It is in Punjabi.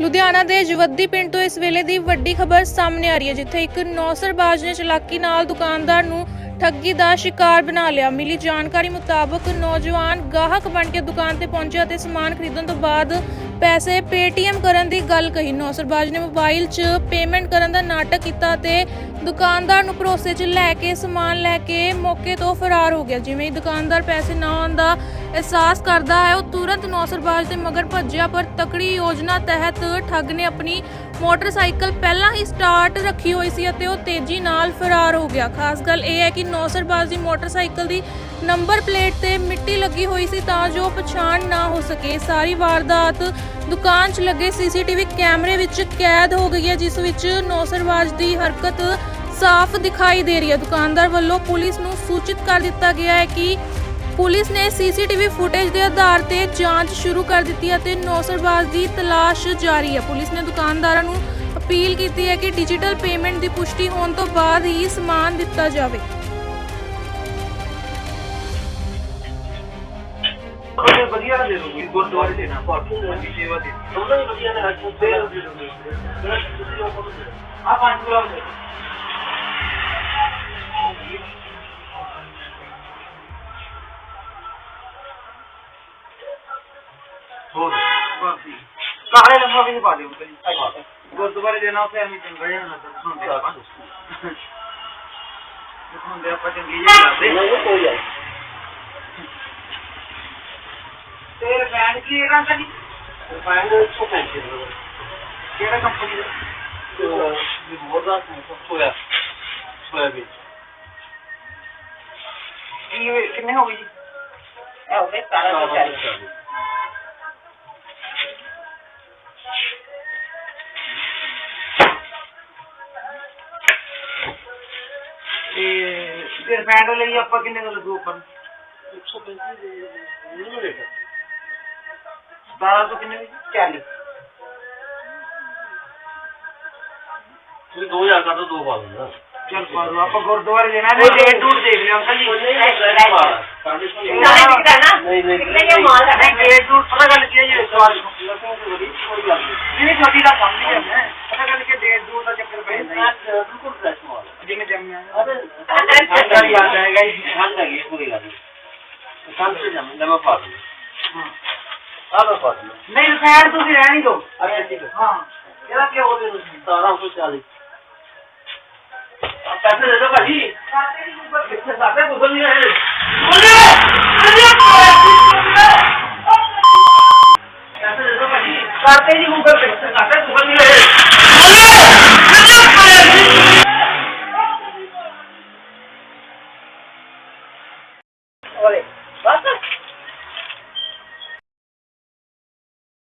ਲੁਧਿਆਣਾ ਦੇ ਜਵੱਦੀ ਪਿੰਡ ਤੋਂ ਇਸ ਵੇਲੇ ਦੀ ਵੱਡੀ ਖਬਰ ਸਾਹਮਣੇ ਆ ਰਹੀ ਹੈ, ਜਿੱਥੇ ਇੱਕ ਨੌਸਰਬਾਜ਼ ਨੇ ਚਲਾਕੀ ਨਾਲ ਦੁਕਾਨਦਾਰ ਨੂੰ ਠੱਗੀ ਦਾ ਸ਼ਿਕਾਰ ਬਣਾ ਲਿਆ। ਮਿਲੀ ਜਾਣਕਾਰੀ ਮੁਤਾਬਕ ਨੌਜਵਾਨ ਗਾਹਕ ਬਣ ਕੇ ਦੁਕਾਨ ਤੇ ਪਹੁੰਚਿਆ ਤੇ ਸਮਾਨ ਖਰੀਦਣ ਤੋਂ ਬਾਅਦ ਪੈਸੇ ਪੇਟੀਐਮ ਕਰਨ ਦੀ ਗੱਲ ਕਹੀ। ਨੌਸਰਬਾਜ਼ ਨੇ ਮੋਬਾਈਲ 'ਚ ਪੇਮੈਂਟ ਕਰਨ ਦਾ ਨਾਟਕ ਕੀਤਾ ਤੇ ਦੁਕਾਨਦਾਰ ਨੂੰ ਭਰੋਸੇ 'ਚ ਲੈ ਕੇ ਸਮਾਨ ਲੈ ਕੇ ਮੌਕੇ ਤੋਂ ਫਰਾਰ ਹੋ ਗਿਆ। ਜਿਵੇਂ ਹੀ ਦੁਕਾਨਦਾਰ ਪੈਸੇ ਨਾ ਆਉਣ ਦਾ ਅਹਿਸਾਸ ਕਰਦਾ ਹੈ, ਉਹ ਤੁਰੰਤ ਨੌਸਰਬਾਜ਼ ਦੇ ਮਗਰ ਭੱਜਿਆ, ਪਰ ਤਕੜੀ ਯੋਜਨਾ ਤਹਿਤ ਠੱਗ ਨੇ ਆਪਣੀ ਮੋਟਰਸਾਈਕਲ ਪਹਿਲਾਂ ਹੀ ਸਟਾਰਟ ਰੱਖੀ ਹੋਈ ਸੀ ਅਤੇ ਉਹ ਤੇਜ਼ੀ ਨਾਲ ਫਰਾਰ ਹੋ ਗਿਆ। ਖਾਸ ਗੱਲ ਇਹ ਹੈ ਕਿ ਨੌਸਰਬਾਜ਼ ਦੀ ਮੋਟਰਸਾਈਕਲ ਦੀ ਨੰਬਰ ਪਲੇਟ ਤੇ ਮਿੱਟੀ ਲੱਗੀ ਹੋਈ ਸੀ ਤਾਂ ਜੋ ਪਛਾਣ ਨਾ ਹੋ ਸਕੇ। ਸਾਰੀ ਵਾਰਦਾਤ ਦੁਕਾਨ 'ਚ ਲੱਗੇ ਸੀਸੀਟੀਵੀ ਕੈਮਰੇ ਵਿੱਚ ਕੈਦ ਹੋ ਗਈ ਹੈ, ਜਿਸ ਵਿੱਚ ਨੌਸਰਬਾਜ਼ ਦੀ ਹਰਕਤ ਸਾਫ਼ ਦਿਖਾਈ ਦੇ ਰਹੀ ਹੈ। ਦੁਕਾਨਦਾਰ ਵੱਲੋਂ ਪੁਲਿਸ ਨੂੰ ਸੂਚਿਤ ਕਰ ਦਿੱਤਾ ਗਿਆ ਹੈ ਕਿ ਪੁਲਿਸ ਨੇ ਸੀਸੀਟੀਵੀ ਫੁਟੇਜ ਦੇ ਆਧਾਰ ਤੇ ਜਾਂਚ ਸ਼ੁਰੂ ਕਰ ਦਿੱਤੀ ਹੈ ਤੇ ਨੌਸਰਬਾਜ਼ ਦੀ ਤਲਾਸ਼ ਜਾਰੀ ਹੈ। ਪੁਲਿਸ ਨੇ ਦੁਕਾਨਦਾਰਾਂ ਨੂੰ ਅਪੀਲ ਕੀਤੀ ਹੈ ਕਿ ਡਿਜੀਟਲ ਪੇਮੈਂਟ ਦੀ ਪੁਸ਼ਟੀ ਹੋਣ ਤੋਂ ਬਾਅਦ ਹੀ ਸਮਾਨ ਦਿੱਤਾ ਜਾਵੇ। ਉਹਦੇ ਵਧੀਆ ਦੇ ਦੋ ਜੀ ਗੁਰਦੁਆਰੇ ਦੇ ਨਾ ਪਾਠੂ ਦੀ ਸੇਵਾ ਦੇ ਦੋਨਾਂ ਹੀ ਵਧੀਆ ਨੇ ਹੱਥ ਤੇ ਆ ਪੰਜ ਗੁਲਾਬ ਦੇ ਹੋਰ ਬਾਕੀ। ਕਾਹਲੇ ਲੰਮਾ ਵੀ ਪਾ ਦਿਓ ਭਾਈ ਗੁਰਦੁਆਰੇ ਦੇ ਨਾਲ ਤੇ ਅਸੀਂ ਚੰਗੇ ਹਾਂ ਸੁਣਦੇ ਆਪਾਂ। ਸੁਣਦੇ ਆਪਾਂ ਚੰਗੀ ਜਿਹੀ ਲੱਗਦੇ ਕੋਈ ਆ ਤੇਰੇ ਬੈਂਡ ਕੀ ਰੰਗ ਦੀ? ਬੈਂਡ 135 ਕਿਹੜਾ ਕੰਪਨੀ ਦਾ? ਇਹ ਮੋਰਦਾ ਸੋਇਆ। ਸੋਇਆ ਵੀ ਕਿੰਨੇ ਹੋ ਗਏ ਜੀ? ਇਹ ਹੋ ਗਏ 1240 ਤੇ ਤੇ ਰਿਪੈਂਡ ਲਈ ਆਪਾਂ ਕਿੰਨੇ ਦਾ ਲੱਗੂ ਆਪਾਂ 135 ਦੇ ਨਹੀਂ ਮਿਲੇਗਾ 12 ਤੋਂ ਕਿੰਨੇ ਵਿੱਚ 40 ਤੁਸੀਂ 2000 ਕਰ ਦੋ ਦੋ ਪਾ ਦਿੰਦਾ ਚਲ ਪਾ ਦੋ ਆਪਾਂ ਗੁਰਦੁਆਰੇ ਜਾਣਾ। ਨਹੀਂ ਤੇ ਟੂਟ ਦੇਖ ਲਿਆ ਅੰਕਲ ਜੀ। ਨਹੀਂ ਨਹੀਂ ਨਹੀਂ ਮਾਲ ਹੈ? ਗੇਟ ਟੂਟ ਪਤਾ ਗੱਲ ਕੀ ਹੈ ਜੀ ਇਸ ਵਾਰ। ਨਹੀਂ ਛੋਟੀ ਦਾ ਕੰਮ ਨਹੀਂ ਹੈ। ਠੰਡਾ ਵੀ ਆ ਜਾਏਗਾ ਜੀ ਠੰਡ ਲੱਗੀ ਕੋਈ ਗੱਲ। ਨਹੀਂ ਠੰਡ ਸੇ ਜਮ ਲੈ ਮੈਂ ਪਾ ਦੂੰ। ਆ ਮੈਂ ਪਾ ਦੂੰ। ਨਹੀਂ ਫੈਨ ਤੁਸੀਂ ਰਹਿਣ ਹੀ ਦਿਓ। ਅੱਛਾ ਠੀਕ ਹੈ। ਹਾਂ ਇਹਦਾ ਕੀ ਹੋ ਗਿਆ ਤੁਸੀਂ 1740 ਪੈਸੇ ਦੇ ਦੋ ਭਾਜੀ ਕਿੱਥੇ ਸਾਡੇ ਗੂਗਲ ਨਹੀਂ ਪੈਸੇ これ、わかる。